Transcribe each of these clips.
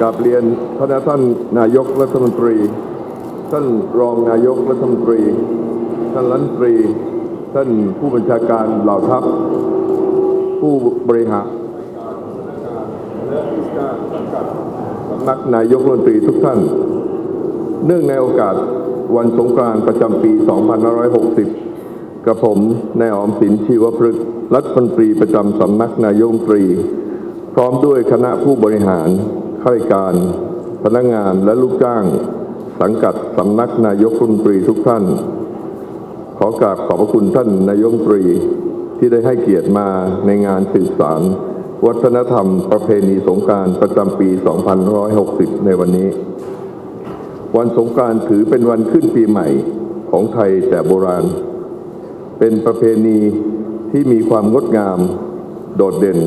กราบเรียนพระท่านนายกรัฐมนตรี ท่านรองนายกรัฐมนตรี ท่านรัฐมนตรี ท่านผู้บัญชาการเหล่าทัพ ผู้บริหารสำนักนายกรัฐมนตรีทุกท่าน เนื่องในโอกาสวันสงกรานต์ประจำปี 2560 กระผมนายออมสินชีวพฤกษ์รัฐมนตรีประจำสำนักนายกรัฐมนตรี พร้อมด้วยคณะผู้บริหาร ข้าราชการ พนักงานและลูกจ้าง สังกัดสำนักนายกรัฐมนตรีทุกท่าน ขอกราบขอบพระคุณท่านนายกรัฐมนตรีที่ได้ให้เกียรติมาในงานสืบสารวัฒนธรรมประเพณีสงการประจำปี 2560 ในวันนี้ วันสงกานต์ถือเป็นวันขึ้นปีใหม่ของไทยแต่โบราณ เป็นประเพณีที่มีความงดงาม โดดเด่น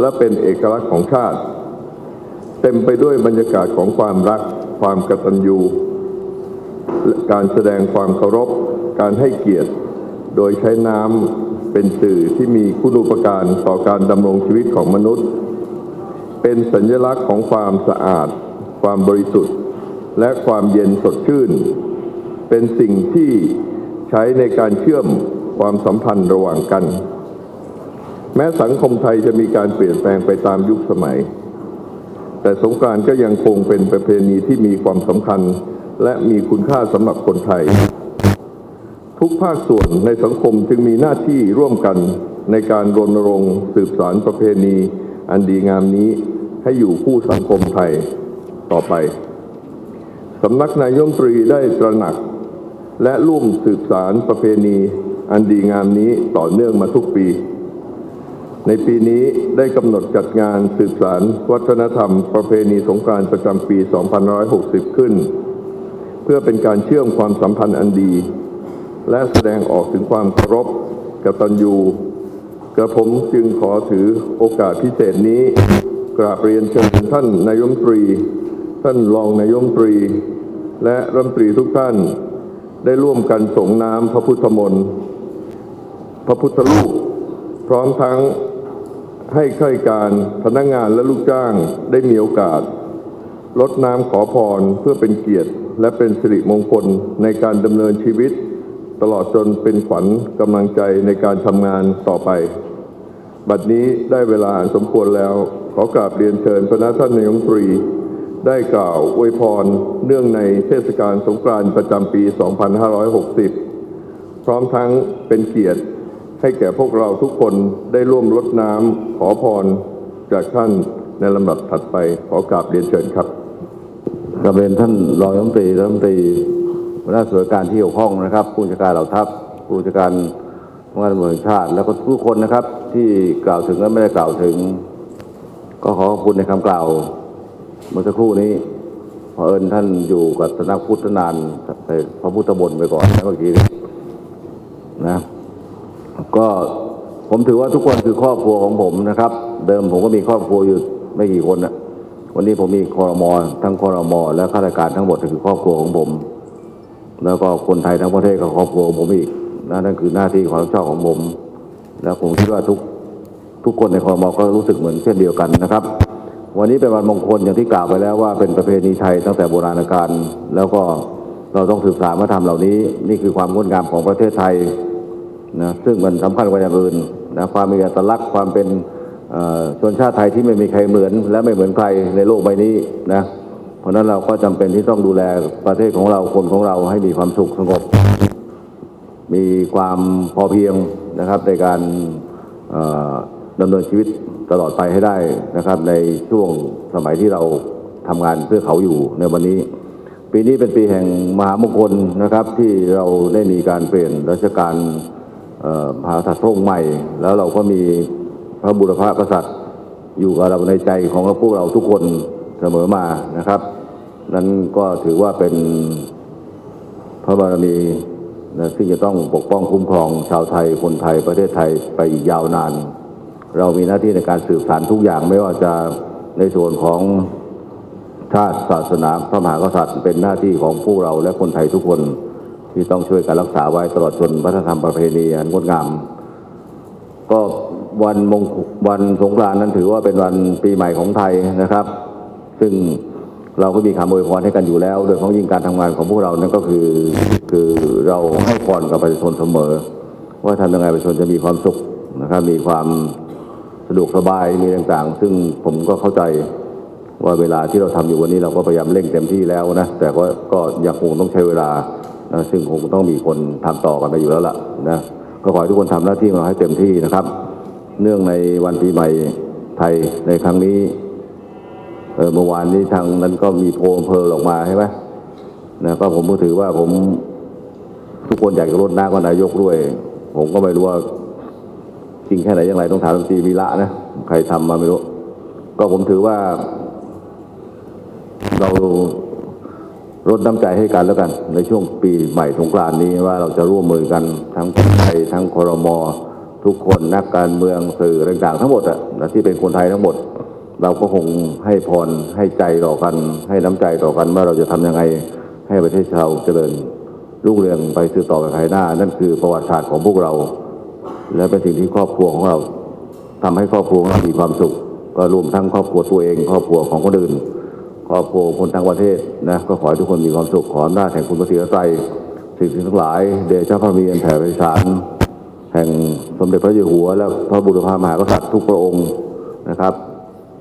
และเป็นเอกลักษณ์ของชาติ เต็มไปด้วยบรรยากาศของความรัก ความกตัญญูการแสดงความเคารพ การให้เกียรติ โดยใช้น้ำเป็นสื่อที่มีคุณูปการต่อการดำรงชีวิตของมนุษย์ เป็นสัญลักษณ์ของความสะอาด ความบริสุทธิ์ และความเย็นสดชื่น เป็นสิ่งที่ใช้ในการเชื่อมความสัมพันธ์ระหว่างกัน แม้สังคมไทยจะมีการเปลี่ยนแปลงไปตามยุคสมัย แต่สงกานต์ก็ยังคงเป็นประเพณีที่มีความสำคัญ และมีคุณค่าสำหรับคนไทย ทุกภาคส่วนในสังคมจึงมีหน้าที่ร่วมกันในการรณรงค์สืบสารประเพณีอันดีงามนี้ให้อยู่คู่สังคมไทยต่อไปสำนักนายมตรีได้ตระหนัก และร่วมสืบสารประเพณีอันดีงามนี้ต่อเนื่องมาทุกปี ในปีนี้ได้กำหนดจัดงานสืบสารวัฒนธรรม ประเพณีสงกานต์ประจำปี 2560 ขึ้น เพื่อเป็นการเชื่อมความสัมพันธ์อันดี และแสดงออกถึงความเคารพกตัญญูกระผมจึงขอถือโอกาสพิเศษนี้ กราบเรียนเชิญท่านนายมนตรี ท่านรองนายมนตรี และรัฐมนตรีทุกท่าน ได้ร่วมกันส่งน้ำพระพุทธมนต์พระพุทธรูปพร้อมทั้ง ให้ข้าราชการพนักงานและลูกจ้างได้มีโอกาสลดน้ำขอพรเพื่อเป็นเกียรติ และเป็นสิริมงคลในการดำเนินชีวิต ตลอดจนเป็นขวัญกำลังใจในการทำงานต่อไป บัดนี้ได้เวลาสมควรแล้ว ขอกราบเรียนเชิญพระท่านนายกรัฐมตรี ได้กล่าวอวยพรเนื่องในเทศกาลสงกรานต์ประจำปี 2560 พร้อมทั้งเป็นเกียรติ ให้แก่พวกเราทุกคนได้ร่วมรดน้ำขอพรจากท่านในลำดับถัดไปขอกราบเรียนเชิญครับกราบเรียนท่านรองรัฐมนตรีรัฐมนตรีหัวหน้าส่วนราชการที่เกี่ยวข้องนะครับ ผู้จัดการเหล่าทัพผู้จัดการงานตำรวจแห่งชาติ แล้วก็ทุกคนนะครับ ที่กล่าวถึงและไม่ได้กล่าวถึง ก็ขอขอบคุณในคำกล่าวเมื่อสักครู่นี้พอเอิญท่านอยู่กับสนักพุทธนานไปพระพุทธบนต์ไปก่อนนะเมื่อกี้นี้นะ ก็ผมถือว่าทุกคนคือครอบครัวของผมนะครับ เดิมผมก็มีครอบครัวอยู่ไม่กี่คนนะวันนี้ผมมีคอรมอทั้งคอรมอและข้าราชการทั้งหมดคือครอบครัวของผม แล้วก็คนไทยทั้งประเทศก็ครอบครัวของผมอีกนะนั่นคือหน้าที่ความรับผิดชอบของผม แล้วผมคิดว่าทุกทุกคนในคอรมอก็รู้สึกเหมือนเช่นเดียวกันนะครับ วันนี้เป็นวันมงคลอย่างที่กล่าวไปแล้วว่าเป็นประเพณีไทยตั้งแต่โบราณกาลแล้วก็เราต้องศึกษาวัฒนธรรมเหล่านี้ นี่คือความงดงามของประเทศไทย นะซึ่งมันสำคัญกว่าอย่างอื่นนะความมีอัตลักษณ์ความเป็นชนชาติไทยที่ไม่มีใครเหมือน และไม่เหมือนใครในโลกใบนี้นะเพราะนั้นเราก็จำเป็นที่ต้องดูแลประเทศของเราคนของเราให้มีความสุขสงบ มีความพอเพียงนะครับในการดำเนินชีวิตตลอดไปให้ได้นะครับ ในช่วงสมัยที่เราทำงานเพื่อเขาอยู่ในวันนี้ ปีนี้เป็นปีแห่งมหามงคลนะครับ ที่เราได้มีการเปลี่ยนรัชกาลเอ่อ มหากษัตริย์พระองค์ใหม่ แล้วเราก็มีพระบุรพกษัตริย์อยู่กับเราในใจของพวกเราทุกคนเสมอมานะครับ นั้นก็ถือว่าเป็นพระบารมีนะซึ่งจะต้องปกป้องคุ้มครองชาวไทยคนไทยประเทศไทยไปอีกยาวนาน เรามีหน้าที่ในการสืบสานทุกอย่างไม่ว่าจะในส่วนของชาติศาสนาพระมหากษัตริย์ เป็นหน้าที่ของพวกเราและคนไทยทุกคน ที่ต้องช่วยกันรักษาไว้ตลอดจนวัฒนธรรมประเพณีอันงดงาม ก็วันมงวันสงกรานต์นั้นถือว่าเป็นวันปีใหม่ของไทยนะครับ ซึ่งเราก็มีคำอวยพรให้กันอยู่แล้ว โดยเฉพาะยิ่งการทำงานของพวกเรานั่นก็คือคือเราให้พรกับประชาชนเสมอ ว่าทำยังไงประชาชนจะมีความสุขนะครับ มีความสะดวกสบายมีต่างๆ ซึ่งผมก็เข้าใจว่าเวลาที่เราทำอยู่วันนี้เราก็พยายามเร่งเต็มที่แล้วนะแต่ก็ก็ยังคงต้องใช้เวลา นะซึ่งคงต้องมีคนทำต่อกันไปอยู่แล้วล่ะนะก็ขอให้ทุกคนทำหน้าที่ของเราให้เต็มที่นะครับ เนื่องในวันปีใหม่ไทยในครั้งนี้เออเมื่อวานนี้ทางนั้นก็มีโพลเพลออกมาใช่ไหมนะก็ผมก็ถือว่าผมทุกคนอยากจะลดน้ำกับนายกด้วย ผมก็ไม่รู้ว่าจริงแค่ไหนอย่างไรต้องถามรัฐมนตรีวีระนะใครทำมาไม่รู้ ก็ผมถือว่าเรา ลดน้ำใจให้กันแล้วกัน ในช่วงปีใหม่สงกรานนี้ว่าเราจะร่วมมือกันทั้งคนไทยทั้งคอรมอทุกคนนักการเมืองสื่อต่างๆทั้งหมดอะที่เป็นคนไทยทั้งหมด เราก็คงให้พรให้ใจต่อกัน ให้น้ำใจต่อกันว่าเราจะทำยังไงให้ประเทศเราเจริญรุ่งเรืองไปสืบต่อไปภายหน้า นั่นคือประวัติศาสตร์ของพวกเรา และเป็นสิ่งที่ครอบครัวของเราทำให้ครอบครัวของเรามีความสุข ก็รวมทั้งครอบครัวตัวเอง ครอบครัวของคนอื่น ครอบครัวคนทั้งประเทศนะก็ขอให้ทุกคนมีความสุขขออำนาแห่งคุณพระศรีรัตน์สิ่งทั้งหลาย เดชะพระมีอันแผ่ไพศาลแห่งสมเด็จพระเจ้าอยู่หัว และพระบุรพามหากษัตริย์ทุกพระองค์นะครับ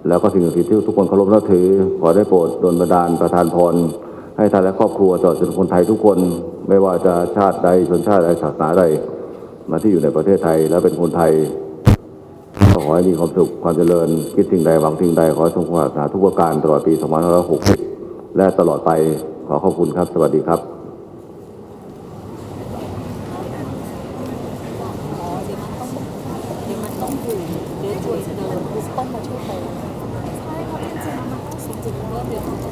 แล้วก็สิ่งศักดิ์สิทธิ์ที่ทุกคนเคารพนับถือ ขอได้โปรดดลบันดาลประทานพรให้ท่านและครอบครัวตลอดจนคนไทยทุกคนไม่ว่าจะชาติใดชนชาติใดศาสนาใดมาที่อยู่ในประเทศไทยแล้วเป็นคนไทย ขอให้มีความสุขความเจริญ คิดสิ่งใดหวังสิ่งใดขอให้สมความปรารถนาทุกประการตลอดปี2560 และตลอดไปขอขอบคุณครับ สวัสดีครับต้องอยู่เดี๋ยวช่วยเดินคือต้องมาช่วยเติมใช่เพราะจริงๆมันต้องจริงๆเริ่มเดี๋ยวมันจะ